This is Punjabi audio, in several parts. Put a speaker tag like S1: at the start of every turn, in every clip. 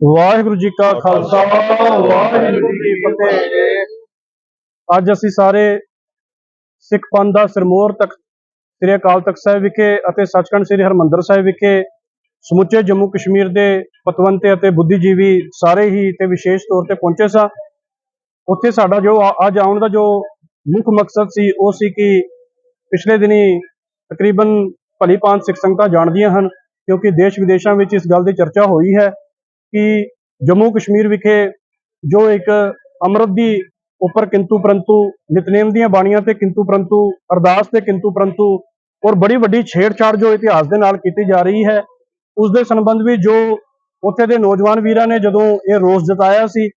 S1: ਵਾਹਿਗੁਰੂ ਜੀ ਕਾ ਖਾਲਸਾ, ਵਾਹਿਗੁਰੂ ਜੀ ਫਤਿਹ। ਅੱਜ ਅਸੀਂ ਸਾਰੇ ਸਿੱਖ ਪੰਥ ਦਾ ਸਿਰਮੌਰ ਤਖਤ ਸ੍ਰੀ ਅਕਾਲ ਤਖਤ ਸਾਹਿਬ ਵਿਖੇ ਅਤੇ ਸੱਚਖੰਡ ਸ੍ਰੀ ਹਰਮੰਦਰ ਸਾਹਿਬ ਵਿਖੇ, ਸਮੁੱਚੇ ਜੰਮੂ ਕਸ਼ਮੀਰ ਦੇ ਪਤਵੰਤੇ ਅਤੇ ਬੁੱਧੀਜੀਵੀ ਸਾਰੇ ਹੀ ਤੇ ਵਿਸ਼ੇਸ਼ ਤੌਰ ਤੇ ਪਹੁੰਚੇ ਸਾਂ। ਉੱਥੇ ਸਾਡਾ ਜੋ ਅੱਜ ਆਉਣ ਦਾ ਜੋ ਮੁੱਖ ਮਕਸਦ ਸੀ, ਉਹ ਸੀ ਕਿ ਪਿਛਲੇ ਦਿਨੀ ਤਕਰੀਬਨ ਭਲੀ ਭਾਂਤ ਸਿੱਖ ਸੰਗਤਾਂ ਜਾਣਦੀਆਂ ਹਨ, ਕਿਉਂਕਿ ਦੇਸ਼ ਵਿਦੇਸ਼ਾਂ ਵਿੱਚ ਇਸ ਗੱਲ ਦੀ ਚਰਚਾ ਹੋਈ ਹੈ ਕਿ ਜੰਮੂ ਕਸ਼ਮੀਰ ਵਿਖੇ ਜੋ ਇੱਕ ਅੰਮ੍ਰਿਤ ਦੀ ਉੱਪਰ ਕਿੰਤੂ ਪਰੰਤੂ, ਨਿਤਨੇਮ ਦੀਆਂ ਬਾਣੀਆਂ ਤੇ ਕਿੰਤੂ ਪਰੰਤੂ, ਅਰਦਾਸ ਤੇ ਕਿੰਤੂ ਪਰੰਤੂ ਔਰ ਬੜੀ ਵੱਡੀ ਛੇੜਛਾੜ ਜੋ ਇਤਿਹਾਸ ਦੇ ਨਾਲ ਕੀਤੀ ਜਾ ਰਹੀ ਹੈ, ਉਸ ਦੇ ਸੰਬੰਧ ਵਿੱਚ ਜੋ ਉੱਥੇ ਦੇ ਨੌਜਵਾਨ ਵੀਰਾਂ ਨੇ ਜਦੋਂ ਇਹ ਰੋਸ ਜਤਾਇਆ ਸੀ,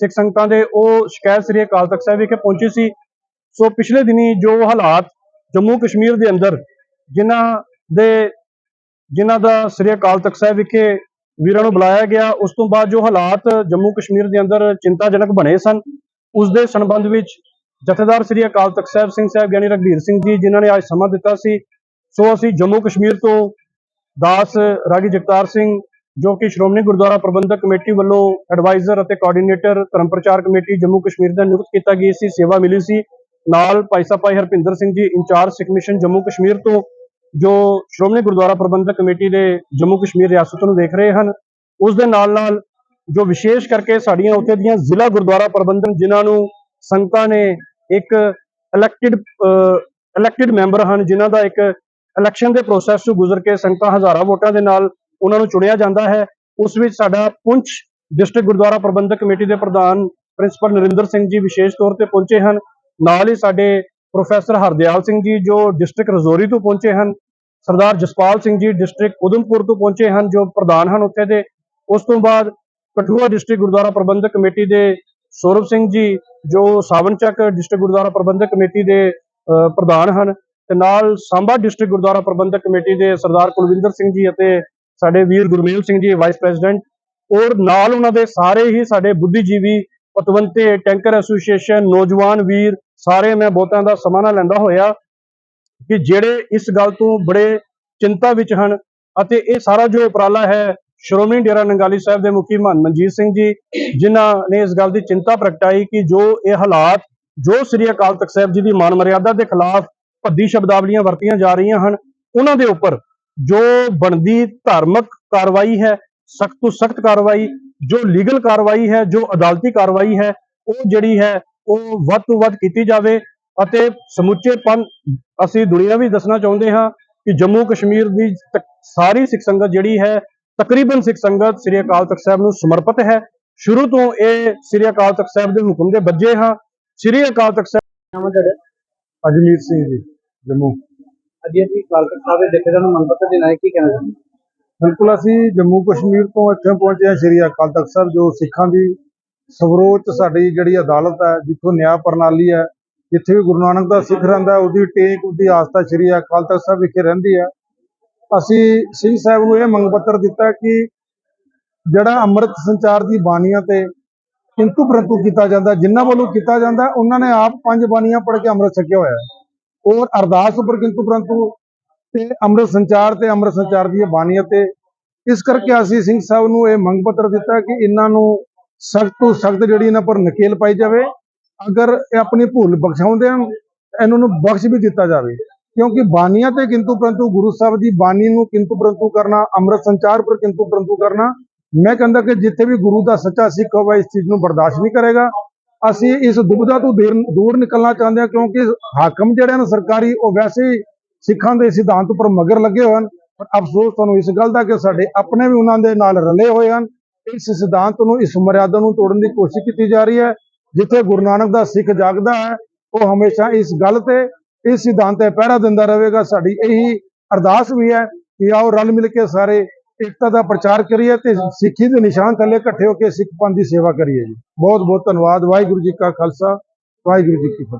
S1: ਸਿੱਖ ਸੰਗਤਾਂ ਦੇ ਉਹ ਸ਼ਿਕਾਇਤ ਸ੍ਰੀ ਅਕਾਲ ਤਖਤ ਸਾਹਿਬ ਵਿਖੇ ਪਹੁੰਚੀ ਸੀ, ਸੋ ਪਿਛਲੇ ਦਿਨੀ ਜੋ ਹਾਲਾਤ ਜੰਮੂ ਕਸ਼ਮੀਰ ਦੇ ਅੰਦਰ, ਜਿਨ੍ਹਾਂ ਦੇ, ਜਿਨ੍ਹਾਂ ਦਾ ਸ੍ਰੀ ਅਕਾਲ ਤਖਤ ਸਾਹਿਬ ਵਿਖੇ ਵੀਰਾਂ ਨੂੰ ਬੁਲਾਇਆ ਗਿਆ। ਉਸ ਤੋਂ ਬਾਅਦ ਜੋ ਹਾਲਾਤ ਜੰਮੂ ਕਸ਼ਮੀਰ ਦੇ ਅੰਦਰ ਚਿੰਤਾਜਨਕ ਬਣੇ ਸਨ, ਉਸ ਦੇ ਸੰਬੰਧ ਵਿੱਚ ਜਥੇਦਾਰ ਸ੍ਰੀ ਅਕਾਲ ਤਖਤ ਸਾਹਿਬ, ਸਿੰਘ ਸਾਹਿਬ ਗਿਆਨੀ ਰਘਬੀਰ ਸਿੰਘ ਜੀ, ਜਿਨ੍ਹਾਂ ਨੇ ਅੱਜ ਸਮਾਂ ਦਿੱਤਾ ਸੀ, ਸੋ ਅਸੀਂ ਜੰਮੂ ਕਸ਼ਮੀਰ ਤੋਂ ਦਾਸ ਰਾਗੀ ਜਗਤਾਰ ਸਿੰਘ, ਜੋ ਕਿ ਸ਼੍ਰੋਮਣੀ ਗੁਰਦੁਆਰਾ ਪ੍ਰਬੰਧਕ ਕਮੇਟੀ ਵੱਲੋਂ ਐਡਵਾਈਜ਼ਰ ਅਤੇ ਕੋਆਰਡੀਨੇਟਰ ਧਰਮ ਪ੍ਰਚਾਰ ਕਮੇਟੀ ਜੰਮੂ ਕਸ਼ਮੀਰ ਦਾ ਨਿਯੁਕਤ ਕੀਤਾ ਗਿਆ ਸੀ, ਸੇਵਾ ਮਿਲੀ ਸੀ। ਨਾਲ ਭਾਈ ਸਾਹਿਬ ਭਾਈ ਹਰਪਿੰਦਰ ਸਿੰਘ ਜੀ, ਇੰਚਾਰਜ ਸਿੱਖ ਮਿਸ਼ਨ ਜੰਮੂ ਕਸ਼ਮੀਰ ਤੋਂ ਜੋ ਸ਼੍ਰੋਮਣੀ ਗੁਰਦੁਆਰਾ ਪ੍ਰਬੰਧਕ ਕਮੇਟੀ ਦੇ ਜੰਮੂ ਕਸ਼ਮੀਰ ਰਿਆਸਤ ਨੂੰ ਦੇਖ ਰਹੇ ਹਨ, ਉਸ ਦੇ ਨਾਲ ਨਾਲ ਜੋ ਵਿਸ਼ੇਸ਼ ਕਰਕੇ ਸਾਡੀਆਂ ਉੱਥੇ ਦੀਆਂ ਜ਼ਿਲ੍ਹਾ ਗੁਰਦੁਆਰਾ ਪ੍ਰਬੰਧਕ ਜਿਨ੍ਹਾਂ ਨੂੰ ਸੰਗਤਾਂ ਨੇ ਇੱਕ ਇਲੈਕਟਿਡ ਇਲੈਕਟਿਡ ਮੈਂਬਰ ਹਨ, ਜਿਨ੍ਹਾਂ ਦਾ ਇੱਕ ਇਲੈਕਸ਼ਨ ਦੇ ਪ੍ਰੋਸੈਸ ਤੋਂ ਗੁਜ਼ਰ ਕੇ ਸੰਗਤਾਂ ਹਜ਼ਾਰਾਂ ਵੋਟਾਂ ਦੇ ਨਾਲ ਉਹਨਾਂ ਨੂੰ ਚੁਣਿਆ ਜਾਂਦਾ ਹੈ, ਉਸ ਵਿੱਚ ਸਾਡਾ ਪੁੰਛ ਡਿਸਟ੍ਰਿਕਟ ਗੁਰਦੁਆਰਾ ਪ੍ਰਬੰਧਕ ਕਮੇਟੀ ਦੇ ਪ੍ਰਧਾਨ ਪ੍ਰਿੰਸੀਪਲ ਨਰਿੰਦਰ ਸਿੰਘ ਜੀ ਵਿਸ਼ੇਸ਼ ਤੌਰ ਤੇ ਪਹੁੰਚੇ ਹਨ, ਨਾਲ ਹੀ ਸਾਡੇ ਪ੍ਰੋਫੈਸਰ ਹਰਦਿਆਲ ਸਿੰਘ ਜੀ ਜੋ ਡਿਸਟ੍ਰਿਕਟ ਰਜ਼ੌਰੀ ਤੋਂ ਪਹੁੰਚੇ ਹਨ, ਸਰਦਾਰ ਜਸਪਾਲ ਸਿੰਘ ਜੀ ਡਿਸਟ੍ਰਿਕਟ ਉਧਮਪੁਰ ਤੋਂ ਪਹੁੰਚੇ ਹਨ, ਜੋ ਪ੍ਰਧਾਨ ਹਨ ਉੱਥੇ ਦੇ। ਉਸ ਤੋਂ ਬਾਅਦ ਕਠੂਆ ਡਿਸਟ੍ਰਿਕਟ ਗੁਰਦੁਆਰਾ ਪ੍ਰਬੰਧਕ ਕਮੇਟੀ ਦੇ ਸੌਰਵ ਸਿੰਘ ਜੀ, ਜੋ ਸਾਵਨਚੱਕ ਡਿਸਟ੍ਰਿਕਟ ਗੁਰਦੁਆਰਾ ਪ੍ਰਬੰਧਕ ਕਮੇਟੀ ਦੇ ਪ੍ਰਧਾਨ ਹਨ ਤੇ ਨਾਲ ਸਾਂਬਾ ਡਿਸਟ੍ਰਿਕਟ ਗੁਰਦੁਆਰਾ ਪ੍ਰਬੰਧਕ ਕਮੇਟੀ ਦੇ ਸਰਦਾਰ ਕੁਲਵਿੰਦਰ ਸਿੰਘ ਜੀ ਅਤੇ ਸਾਡੇ ਵੀਰ ਗੁਰਮੇਲ ਸਿੰਘ ਜੀ ਵਾਈਸ ਪ੍ਰੈਜ਼ੀਡੈਂਟ ਔਰ ਨਾਲ ਉਹਨਾਂ ਦੇ ਸਾਰੇ ਹੀ ਸਾਡੇ ਬੁੱਧੀਜੀਵੀ ਪਤਵੰਤੇ ਟੈਂਕਰ ਐਸੋਸੀਏਸ਼ਨ, ਨੌਜਵਾਨ ਵੀਰ, ਸਾਰੇ ਮੈਂ ਬਹੁਤਾਂ ਦਾ ਸਮਾਂ ਲੈਂਦਾ ਹੋਇਆ ਕਿ ਜਿਹੜੇ ਇਸ ਗੱਲ ਤੋਂ ਬੜੇ ਚਿੰਤਾ ਵਿੱਚ ਹਨ ਅਤੇ ਇਹ ਸਾਰਾ ਜੋ ਉਪਰਾਲਾ ਹੈ, ਸ਼੍ਰੋਮਣੀ ਡੇਰਾ ਨੰਗਾਲੀ ਸਾਹਿਬ ਦੇ ਮੁਖੀ ਮਹਾਨ ਮਨਜੀਤ ਸਿੰਘ ਜੀ, ਜਿਨ੍ਹਾਂ ਨੇ ਇਸ ਗੱਲ ਦੀ ਚਿੰਤਾ ਪ੍ਰਗਟਾਈ ਕਿ ਜੋ ਇਹ ਹਾਲਾਤ, ਜੋ ਸ੍ਰੀ ਅਕਾਲ ਤਖਤ ਸਾਹਿਬ ਜੀ ਦੀ ਮਾਨ ਮਰਿਆਦਾ ਦੇ ਖਿਲਾਫ ਭੱਦੀ ਸ਼ਬਦਾਵਲੀਆਂ ਵਰਤੀਆਂ ਜਾ ਰਹੀਆਂ ਹਨ, ਉਹਨਾਂ ਦੇ ਉੱਪਰ ਜੋ ਬਣਦੀ ਧਾਰਮਿਕ ਕਾਰਵਾਈ ਹੈ, ਸਖਤ ਤੋਂ ਸਖਤ ਕਾਰਵਾਈ ਜੋ ਲੀਗਲ ਕਾਰਵਾਈ ਹੈ ਜੋ ਅਦਾਲਤੀ ਕਾਰਵਾਈ ਹੈ ਉਹ ਜਿਹੜੀ ਹੈ ਉਹ ਵੱਧ ਤੋਂ ਵੱਧ ਕੀਤੀ ਜਾਵੇ ਅਤੇ ਸਮੁੱਚੇ ਪੰਨ ਅਸੀਂ ਦੁਨੀਆ ਵੀ ਦੱਸਣਾ ਚਾਹੁੰਦੇ ਹਾਂ ਕਿ ਜੰਮੂ ਕਸ਼ਮੀਰ ਦੀ ਸਾਰੀ ਸਿੱਖ ਸੰਗਤ ਜਿਹੜੀ ਹੈ ਤਕਰੀਬਨ ਸਿੱਖ ਸੰਗਤ ਸ੍ਰੀ ਅਕਾਲ ਤਖਤ ਸਾਹਿਬ ਨੂੰ ਸਮਰਪਿਤ ਹੈ। ਸ਼ੁਰੂ ਤੋਂ ਇਹ ਸ੍ਰੀ ਅਕਾਲ ਤਖਤ ਸਾਹਿਬ ਦੇ ਹੁਕਮ ਦੇ ਬੱਜੇ ਹਾਂ। ਸ੍ਰੀ ਅਕਾਲ ਤਖਤ ਸਾਹਿਬ ਅਜਮੀਤ ਸਿੰਘ ਜੀ ਜੰਮੂ।
S2: ਅੱਜ ਅਸੀਂ ਕਾਲਕਟ ਸਾਹਿਬ ਦੇ ਜਥੇਦਾਰ ਨੂੰ ਮੰਨਪੱਤਰ ਦੇਣਾ ਹੈ ਕੀ ਕਹਿਣਾ ਚਾਹੁੰਦੇ
S1: ਬਿਲਕੁਲ ਅਸੀਂ ਜੰਮੂ ਕਸ਼ਮੀਰ ਤੋਂ ਇੱਥੇ ਪਹੁੰਚੇ ਹਾਂ ਸ੍ਰੀ ਅਕਾਲ ਤਖਤ ਸਾਹਿਬ, ਜੋ ਸਿੱਖਾਂ ਦੀ ਸਰਵੋੱਚ ਸਾਡੀ ਜਿਹੜੀ ਅਦਾਲਤ ਹੈ, ਜਿੱਥੋਂ ਨਿਆਂ ਪ੍ਰਣਾਲੀ ਹੈ, ਜਿੱਥੇ ਵੀ ਗੁਰੂ ਨਾਨਕ ਦਾ ਸਿੱਖ ਰਹਿੰਦਾ ਉਹਦੀ ਟੇਕ, ਉਹਦੀ ਆਸਥਾ ਸ੍ਰੀ ਅਕਾਲ ਤਖਤ ਸਾਹਿਬ ਵਿਖੇ ਰਹਿੰਦੀ ਹੈ। ਅਸੀਂ ਸਿੰਘ ਸਾਹਿਬ ਨੂੰ ਇਹ ਮੰਗ ਪੱਤਰ ਦਿੱਤਾ ਕਿ ਜਿਹੜਾ ਅੰਮ੍ਰਿਤ ਸੰਚਾਰ ਦੀ ਬਾਣੀਆਂ ਤੇ ਕਿੰਤੂ ਪ੍ਰੰਤੂ ਕੀਤਾ ਜਾਂਦਾ, ਜਿਨ੍ਹਾਂ ਵੱਲੋਂ ਕੀਤਾ ਜਾਂਦਾ, ਉਹਨਾਂ ਨੇ ਆਪ ਪੰਜ ਬਾਣੀਆਂ ਪੜ੍ਹ ਕੇ ਅੰਮ੍ਰਿਤ ਛਕਿਆ ਹੋਇਆ ਔਰ ਅਰਦਾਸ ਉੱਪਰ ਕਿੰਤੂ ਪ੍ਰੰਤੂ ਤੇ ਅੰਮ੍ਰਿਤ ਸੰਚਾਰ ਤੇ ਅੰਮ੍ਰਿਤ ਸੰਚਾਰ ਦੀਆਂ ਬਾਣੀਆਂ ਤੇ ਇਸ ਕਰਕੇ ਅਸੀਂ ਸਿੰਘ ਸਾਹਿਬ ਨੂੰ ਇਹ ਮੰਗ ਪੱਤਰ ਦਿੱਤਾ ਕਿ ਇਹਨਾਂ ਨੂੰ ਸਖਤ ਤੋਂ ਸਖਤ ਜਿਹੜੀ ਇਹਨਾਂ ਪਰ ਨਕੇਲ ਪਾਈ ਜਾਵੇ। ਅਗਰ ਇਹ ਆਪਣੀ ਭੁੱਲ ਬਖਸ਼ਾਉਂਦੇ ਹਨ, ਇਹਨਾਂ ਨੂੰ ਬਖਸ਼ ਵੀ ਦਿੱਤਾ ਜਾਵੇ। ਕਿਉਂਕਿ ਬਾਣੀਆਂ ਤੇ ਕਿੰਤੂ ਪ੍ਰੰਤੂ ਗੁਰੂ ਸਾਹਿਬ ਦੀ ਬਾਣੀ ਨੂੰ ਕਿੰਤੂ ਪਰੰਤੂ ਕਰਨਾ, ਅੰਮ੍ਰਿਤ ਸੰਚਾਰ ਪਰ ਕਿੰਤੂ ਪਰੰਤੂ ਕਰਨਾ, ਮੈਂ ਕਹਿੰਦਾ ਕਿ ਜਿੱਥੇ ਵੀ ਗੁਰੂ ਦਾ ਸੱਚਾ ਸਿੱਖ ਹੋਵੇ, ਇਸ ਚੀਜ਼ ਨੂੰ ਬਰਦਾਸ਼ਤ ਨਹੀਂ ਕਰੇਗਾ। ਅਸੀਂ ਇਸ ਦੁਬਿਧਾ ਤੋਂ ਦੇਰ, ਦੂਰ ਨਿਕਲਣਾ ਚਾਹੁੰਦੇ ਹਾਂ ਕਿਉਂਕਿ ਹਾਕਮ ਜਿਹੜੇ ਨੇ ਸਰਕਾਰੀ, ਉਹ ਵੈਸੇ ਹੀ ਸਿੱਖਾਂ ਦੇ ਸਿਧਾਂਤ ਉੱਪਰ ਮਗਰ ਲੱਗੇ ਹੋਏ ਹਨ। ਪਰ ਅਫਸੋਸ ਤੁਹਾਨੂੰ ਇਸ ਗੱਲ ਦਾ ਕਿ ਸਾਡੇ ਆਪਣੇ ਵੀ ਉਹਨਾਂ ਦੇ ਨਾਲ ਰਲੇ ਹੋਏ ਹਨ। ਇਸ ਸਿਧਾਂਤ ਨੂੰ, ਇਸ ਮਰਿਆਦਾ ਨੂੰ ਤੋੜਨ ਦੀ ਕੋਸ਼ਿਸ਼ ਕੀਤੀ ਜਾ ਰਹੀ ਹੈ। ਜਿੱਥੇ ਗੁਰੂ ਨਾਨਕ ਦਾ ਸਿੱਖ ਜਾਗਦਾ ਹੈ, ਉਹ ਹਮੇਸ਼ਾ ਇਸ ਗੱਲ ਤੇ, ਇਸ ਸਿਧਾਂਤ ਤੇ ਪਹਿਰਾ ਦਿੰਦਾ ਰਹੇਗਾ। ਸਾਡੀ ਇਹੀ ਅਰਦਾਸ ਵੀ ਹੈ ਕਿ ਆਓ ਰਲ ਮਿਲ ਕੇ ਸਾਰੇ ਏਕਤਾ ਦਾ ਪ੍ਰਚਾਰ ਕਰੀਏ ਤੇ ਸਿੱਖੀ ਦੇ ਨਿਸ਼ਾਨ ਥੱਲੇ ਇਕੱਠੇ ਹੋ ਕੇ ਸਿੱਖ ਪੰਥ ਦੀ ਸੇਵਾ ਕਰੀਏ ਜੀ। ਬਹੁਤ ਬਹੁਤ ਧੰਨਵਾਦ। ਵਾਹਿਗੁਰੂ ਜੀ ਕਾ ਖਾਲਸਾ, ਵਾਹਿਗੁਰੂ ਜੀ ਕੀ ਫਤਿਹ।